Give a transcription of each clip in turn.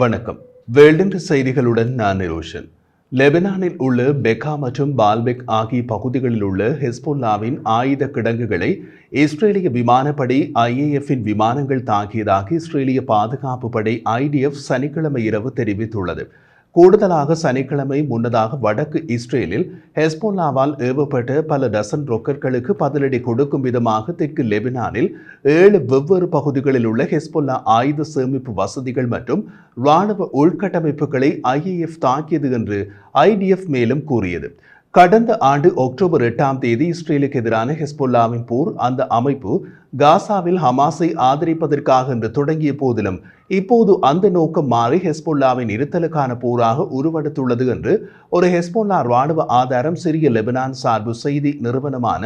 வணக்கம். வேல்டென்ற செய்திகளுடன் நான் நிரோஷன் லெபனானில் உள்ள பெக்கா மற்றும் பால்பெக் ஆகிய பகுதிகளில் உள்ள ஹெஸ்போல்லாவின் ஆயுத கிடங்குகளை இஸ்ரேலிய விமானப்படை ஐஏஎஃப்பின் விமானங்கள் தாக்கியதாக இஸ்ரேலிய பாதுகாப்பு படை ஐடிஎஃப் சனிக்கிழமை இரவு தெரிவித்துள்ளது. கூடுதலாக சனிக்கிழமை முன்னதாக வடக்கு இஸ்ரேலில் ஹெஸ்போல்லாவால் ஏவப்பட்ட பல டசன் ரொக்கர்களுக்கு பதிலடி கொடுக்கும் விதமாக தெற்கு லெபனானில் ஏழு வெவ்வேறு பகுதிகளில் உள்ள ஹெஸ்போல்லா ஆயுத சேமிப்பு வசதிகள் மற்றும் இராணுவ உள்கட்டமைப்புகளை ஐஏஎஃப் தாக்கியது என்று ஐடிஎஃப் மேலும் கூறியது. கடந்த ஆண்டு அக்டோபர் எட்டாம் தேதி இஸ்ரேலுக்கு எதிரான ஹெஸ்புல்லாவின் போர் அந்த அமைப்பு காசாவில் ஹமாஸை ஆதரிப்பதற்காக என்று தொடங்கிய போதிலும் இப்போது அந்த நோக்கம் மாறி ஹெஸ்புல்லாவின் இருத்தலுக்கான போராக உருவெடுத்துள்ளது என்று ஒரு ஹெஸ்போல்லா ராணுவ ஆதாரம் சிறிய லெபனான் சார்பு செய்தி நிறுவனமான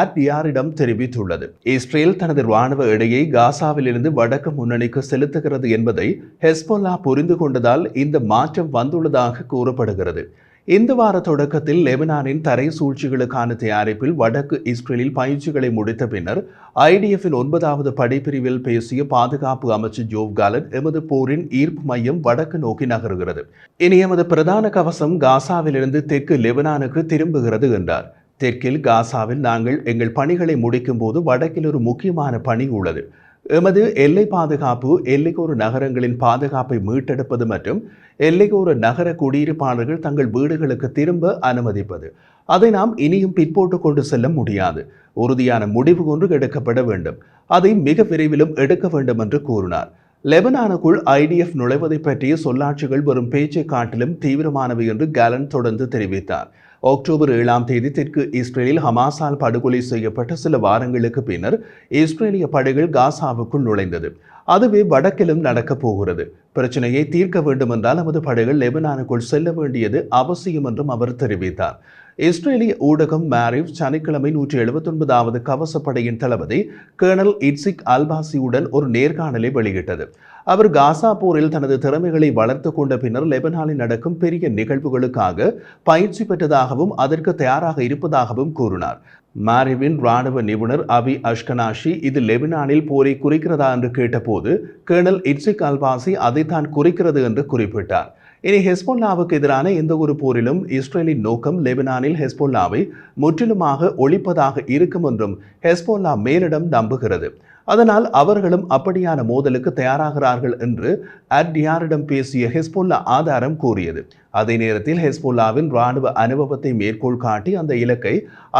ஆர்டிஆரிடம் தெரிவித்துள்ளது. இஸ்ரேல் தனது ராணுவ எடையை காசாவிலிருந்து வடக்கு முன்னணிக்கு செலுத்துகிறது என்பதை ஹெஸ்போல்லா புரிந்து கொண்டதால் இந்த மாற்றம் வந்துள்ளதாக கூறப்படுகிறது. இந்த வார தொடக்கத்தில் லெபனானின் தரை சூழ்ச்சிகளுக்கான தயாரிப்பில் வடக்கு இஸ்ரேலில் பயிற்சிகளை முடித்த பின்னர் ஐடிஎஃபின் ஒன்பதாவது படைப்பிரிவில் பேசிய பாதுகாப்பு அமைச்சர் ஜோவ் காலன் எமது போரின் ஈர்ப்பு மையம் வடக்கு நோக்கி நகருகிறது. இனி எமது பிரதான கவசம் காசாவிலிருந்து தெற்கு லெபனானுக்கு திரும்புகிறது என்றார். தெற்கில் காசாவில் நாங்கள் எங்கள் பணிகளை முடிக்கும் போது வடக்கில் ஒரு முக்கியமான பணி உள்ளது. எமது எல்லை பாதுகாப்பு எல்லைக்கோர நகரங்களின் பாதுகாப்பை மீட்டெடுப்பது மற்றும் எல்லைக்கோர நகர குடியிருப்பாளர்கள் தங்கள் வீடுகளுக்கு திரும்ப அனுமதிப்பது. அதை நாம் இனியும் பிற்போட்டு கொண்டு செல்ல முடியாது. உறுதியான முடிவு ஒன்று எடுக்கப்பட வேண்டும். அதை மிக விரைவிலும் எடுக்க வேண்டும் என்று கூறினார். லெபனானுக்குள் ஐடிஎஃப் நுழைவதை பற்றிய சொல்லாட்சிகள் வரும் பேச்சை காட்டிலும் தீவிரமானவை என்று கேலன் தொடர்ந்து தெரிவித்தார். அக்டோபர் ஏழாம் தேதி தெற்கு இஸ்ரேலில் ஹமாஸால் படுகொலை செய்யப்பட்ட சில வாரங்களுக்கு பின்னர் இஸ்ரேலிய படைகள் காசாவுக்குள் நுழைந்தது. அதுவே வடக்கிலும் நடக்கப் போகிறது. பிரச்சனையை தீர்க்க வேண்டுமென்றால் நமது படைகள் லெபனானுக்குள் செல்ல வேண்டியது அவசியம் என்றும் அவர் தெரிவித்தார். இஸ்ரேலிய ஊடகம் மேரிவ் சனிக்கிழமை நூற்றி எழுபத்தொன்பதாவது கவசப்படையின் தளபதி கேர்னல் இட்சிக் அல்பாசியுடன் ஒரு நேர்காணலை வெளியிட்டது. அவர் காசா போரில் தனது திறமைகளை வளர்த்து கொண்ட பின்னர் லெபனானில் நடக்கும் பெரிய நிகழ்வுகளுக்காக பயிற்சி பெற்றதாகவும் அதற்கு தயாராக இருப்பதாகவும் கூறினார். மாரிவின் ராணுவ நிபுணர் அபி அஷ்கனாஷி இது லெபனானில் போரை குறிக்கிறதா என்று கேட்டபோது கேர்னல் இட்சிக் அல்பாசி அதைத்தான் குறிக்கிறது என்று குறிப்பிட்டார். இனி ஹெஸ்போல்லாவுக்கு எதிரான எந்த ஒரு போரிலும் இஸ்ரேலின் நோக்கம் லெபனானில் ஹெஸ்போல்லாவை முற்றிலுமாக ஒழிப்பதாக இருக்கும் என்றும் ஹெஸ்போல்லா மேலிடம் நம்புகிறது. அதனால் அவர்களும் அப்படியான மோதலுக்கு தயாராகிறார்கள் என்று அட்யாரிடம் பேசிய ஹெஸ்போல்லா ஆதாரம் கூறியது. அதே நேரத்தில் ஹெஸ்போல்லாவின் ராணுவ அனுபவத்தை மேற்கோள் காட்டி அந்த இலக்கை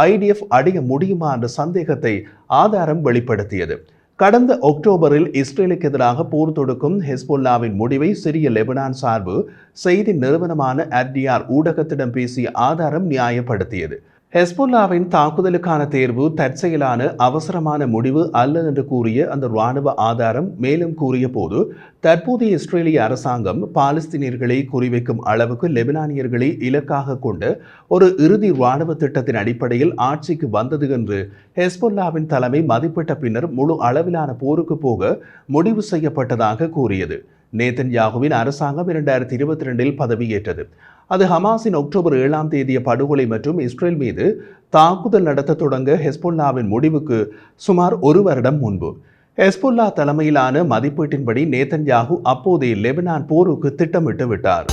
ஐடிஎஃப் அடைய முடியுமா என்ற சந்தேகத்தை ஆதாரம் வெளிப்படுத்தியது. கடந்த அக்டோபரில் இஸ்ரேலுக்கு எதிராக போர் தொடுக்கும் ஹெஸ்போல்லாவின் முடிவை சிறிய லெபனான் சார்பு செய்தி நிறுவனமான அர்டிஆர் ஊடகத்திடம் பேசிய ஆதாரம் நியாயப்படுத்தியது. ஹெஸ்புல்லாவின் தாக்குதலுக்கான தேர்வு தற்செயலான அவசரமான முடிவு அல்ல என்று கூறிய அந்த இராணுவ ஆதாரம் மேலும் கூறிய போது தற்போதைய இஸ்ரேலிய அரசாங்கம் பாலஸ்தீனியர்களை குறிவைக்கும் அளவுக்கு லெபனானியர்களை இலக்காக கொண்டு ஒரு இறுதி இராணுவ திட்டத்தின் அடிப்படையில் ஆட்சிக்கு வந்தது என்று ஹெஸ்புல்லாவின் தலைமை மதிப்பிட்ட பின்னர் முழு அளவிலான போருக்கு போக முடிவு செய்யப்பட்டதாக கூறியது. நேத்தன் யாகுவின் அரசாங்கம் இரண்டாயிரத்தி இருபத்தி ரெண்டில் பதவியேற்றது. அது ஹமாஸின் அக்டோபர் ஏழாம் தேதிய படுகொலை மற்றும் இஸ்ரேல் மீது தாக்குதல் நடத்த தொடங்க ஹெஸ்புல்லாவின் முடிவுக்கு சுமார் ஒரு வருடம் முன்பு. ஹெஸ்புல்லா தலைமையிலான மதிப்பீட்டின்படி நேத்தன்யாகு அப்போதைய லெபனான் போருக்கு திட்டமிட்டு விட்டார்.